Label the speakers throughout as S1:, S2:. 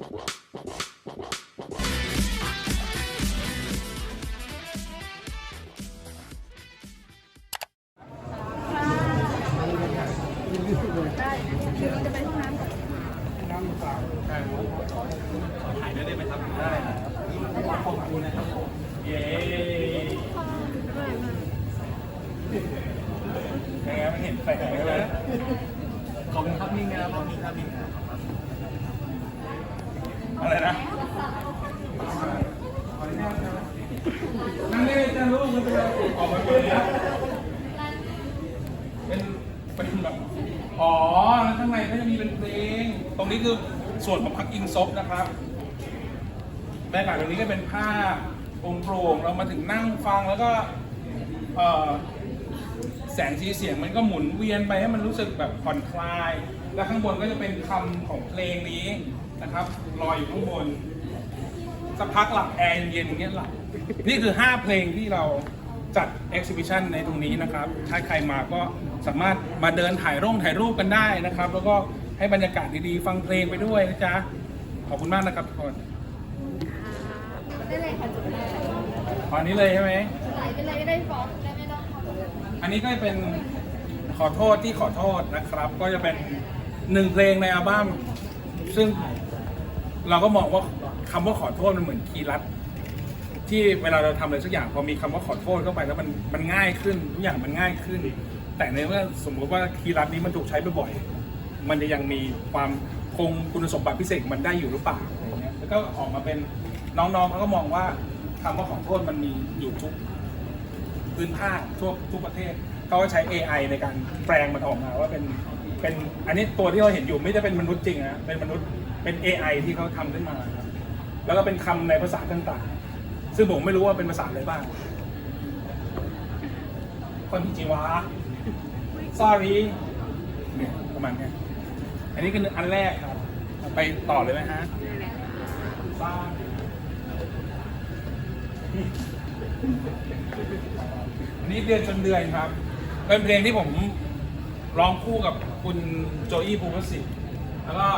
S1: ขอบคุณนะครับเย้ยังไมันเห็นแสงเลยขอบคุณครับนิ่งนะครับขอบคุณครับนิ่งนะครับ อะไรนะนั่งได้เลยจ้าลูกไม่เป็นไรออกมาเป็นนะเป็นเป็นแบบอ๋อแล้วข้างในก็จะมีเป็นเพลง ตรงนี้คือส่วนของพักอิงซบนะครับบรรยากาศตรงนี้ก็เป็นผ้าโปร่งๆเรามาถึงนั่งฟังแล้วก็เอ่อแสงสีเสียงมันก็หมุนเวียนไปให้มันรู้สึกแบบผ่อนคลาย แล้วข้างบนก็จะเป็นคำของเพลงนี้ นะครับลอยอยู่ข้างบนสักพักหลับแอร์เย็นๆอย่างเงี้ยหลับนี่คือ 5 เพลงที่เราจัด exhibition ในตรงนี้นะครับ ถ้าใครมาก็สามารถมาเดินถ่ายร่งถ่ายรูปกันได้นะครับ แล้วก็ให้บรรยากาศดีๆ ฟังเพลงไปด้วยนะจ๊ะ ขอบคุณมากนะครับทุกคน
S2: ได้เลยค่ะจุดแรก
S1: ตอนนี้เลยใช่ไหม
S2: ไหลไปเลยได้ฟอสได้ไม่ต้องทำอะไร
S1: อันนี้ก็เป็นขอโทษที่ขอโทษนะครับ ก็จะเป็นหนึ่งเพลงในอัลบั้มซึ่ง เราก็มองว่าคำว่าขอโทษมันเหมือนคีย์ลัด ที่เวลาเราทำอะไรสักอย่างพอมีคำว่าขอโทษเข้าไปแล้วมันมันง่ายขึ้นทุกอย่างมันง่ายขึ้น แต่ในเมื่อสมมติว่าคีย์ลัดนี้มันถูกใช้บ่อยๆมันจะยังมีความคงคุณสมบัติพิเศษมันได้อยู่หรือเปล่าอะไรเงี้ยแล้วก็ออกมาเป็นน้องๆเขาก็มองว่าคำว่าขอโทษมันมีอยู่ทุกพื้นภาคทั่วทุกประเทศ เขาก็ใช้ AI ในการแปลงมันออกมาว่าเป็นเป็นอันนี้ตัวที่เราเห็นอยู่ไม่ได้เป็นมนุษย์จริงนะเป็นมนุษย์เป็น AI ที่เขาทำขึ้นมาครับแล้วก็เป็นคำในภาษาต่างๆ ซึ่งผมไม่รู้ว่าเป็นภาษาอะไรบ้างคนจีวะ sorry เนี่ยประมาณเนี้ยอันนี้คืออันแรกครับ ไปต่อเลยไหมฮะบ้าอันนี้เดือนชนเดือนครับ เป็นเพลงที่ผมร้องคู่กับคุณโจอี้ภูมิสิทธิ์แล้วก็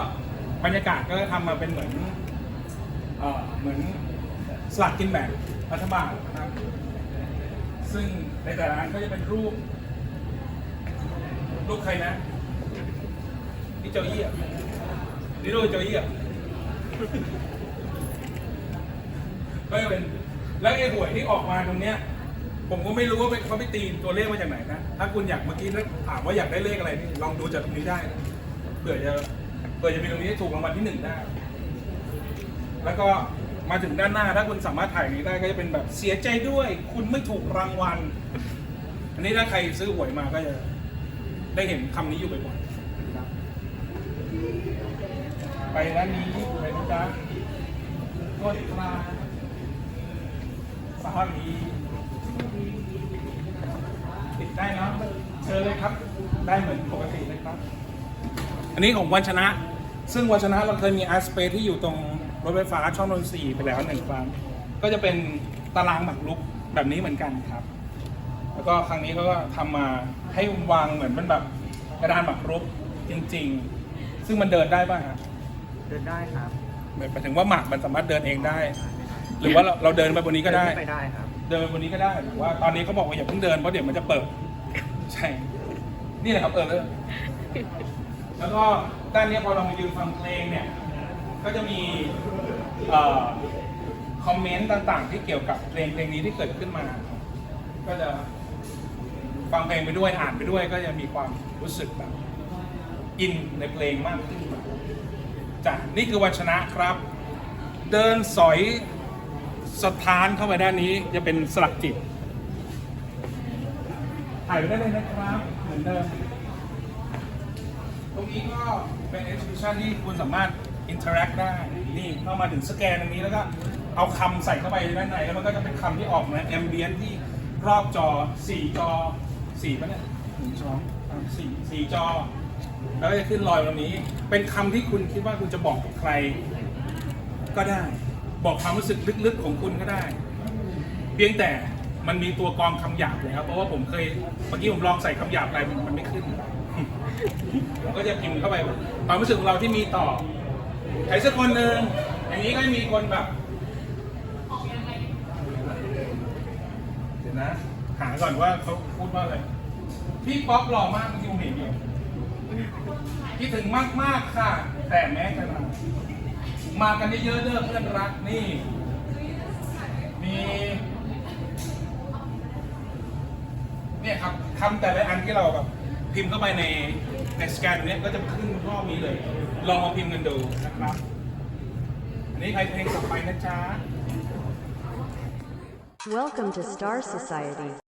S1: บรรยากาศก็ทำมาเป็นเหมือนเอ่อเหมือนสลากกินแบ่งรัฐบาลนะครับ ซึ่งในแต่ละอันก็จะเป็นรูป รูปใครนะนี่เจ้าอี้อะนี่รูปเจ้าอี้อะก็จะเป็นแล้วไอ้หวยที่ออกมาตรงเนี้ย ผมก็ไม่รู้ว่าเขาไปตีตัวเลขมาจากไหนนะ ถ้าคุณอยากเมื่อกี้ถามว่าอยากได้เลขอะไรนี่ลองดูจากตรงนี้ได้นะเผื่อจะเผื่อจะมีตรงนี้ถูกรางวัลที่หนึ่งได้ แล้วก็มาถึงด้านหน้าถ้าคุณสามารถถ่ายนี้ได้ก็จะเป็นแบบเสียใจด้วย คุณไม่ถูกรางวัล อันนี้ถ้าใครซื้อหวยมาก็จะได้เห็นคำนี้อยู่บ่อยๆนะครับไปด้านนี้ไปนะจ๊ะโทษครับสวัสดีติด ได้เนอะเชิญเลยครับ ได้เหมือนปกติเลยครับ อันนี้ของวันชนะ ซึ่งวันชนะเราเคยมีอาร์สเปซที่อยู่ตรงรถไฟฟ้าช่องนนทรีย์ไปแล้วหนึ่งครั้งก็จะเป็นตารางหมากรุกแบบนี้เหมือนกันครับ แล้วก็ครั้งนี้เขาก็ทำมาให้วางเหมือนเป็นแบบกระดานหมากรุกจริง ๆ ซึ่งมันเดินได้ป่ะครับ
S3: เดินได้ครับ
S1: หมายถึงว่าหมากมันสามารถเดินเองได้ หรือว่าเราเราเดินไปบนนี้ก็ได้
S3: เนไปได้ครับ
S1: เดินบนนี้ก็ได้แต่ว่า ตอนนี้เขาบอกว่าอย่าเพิ่งเดินเพราะเดี๋ยวมันจะเปิด ใช่ นี่แหละครับเออเลยแล้วก็ด้านนี้พอเรามายืนฟังเพลงเนี่ย ก็จะมีอคอมเมนต์ต่างๆ ที่เกี่ยวกับเพลงเพลงนี้ที่เกิดขึ้นมา ก็จะฟังเพลงไปด้วยอ่านไปด้วยก็จะมีความรู้สึกแบบอินในเพลงมากขึ้นจ้ะนี่คือวันชนะครับ เดินสอย สถานเข้าไปด้านนี้จะเป็นสลักจิตถ่ายไปได้เลยนะครับ เหมือนเดิม ตรงนี้ก็เป็น exhibition ที่คุณสามารถ interact ได้ นี่เข้ามาถึงสแกนตรงนี้แล้วก็เอาคำใส่เข้าไปด้านในแล้วมันก็จะเป็นคำที่ออกมา ambient ที่รอบจอ 4 จอ4ป่ะเนี่ยหนึ่งสองสามสี่สี่จอ แล้วก็จะขึ้นลอยตรงนี้ เป็นคำที่คุณคิดว่าคุณจะบอกกับใครก็ได้ บอกความรู้สึกลึกๆของคุณก็ได้ เพียงแต่มันมีตัวกรองคำหยาบแล้ว เพราะว่าผมเคยเมื่อกี้ผมลองใส่คำหยาบอะไปมันไม่ขึ้น ผมก็จะพิมพ์เข้าไปความรู้สึกของเราที่มีต่อใครสักคนหนึ่งอย่างนี้ก็มีคนแบบเดี๋ยวนะ หาก่อนว่าเขาพูดว่าอะไรพี่ป๊อปหล่อมากจริงๆผมเห็นอยู่คิดถึงมากมากๆค่ะ แต่แม้จะมา มากันเยอะๆเด้อเพื่อนรักนี่ มีเนี่ยครับคำแต่ละอันที่เราแบบพิมพ์เข้าไปในในสแกนเนี้ยก็จะขึ้นรอบนี้เลย ลองมาพิมพ์กันดูนะครับอันนี้ใครเพลงต่อไปนะจ๊ะ
S3: Welcome to Star Society.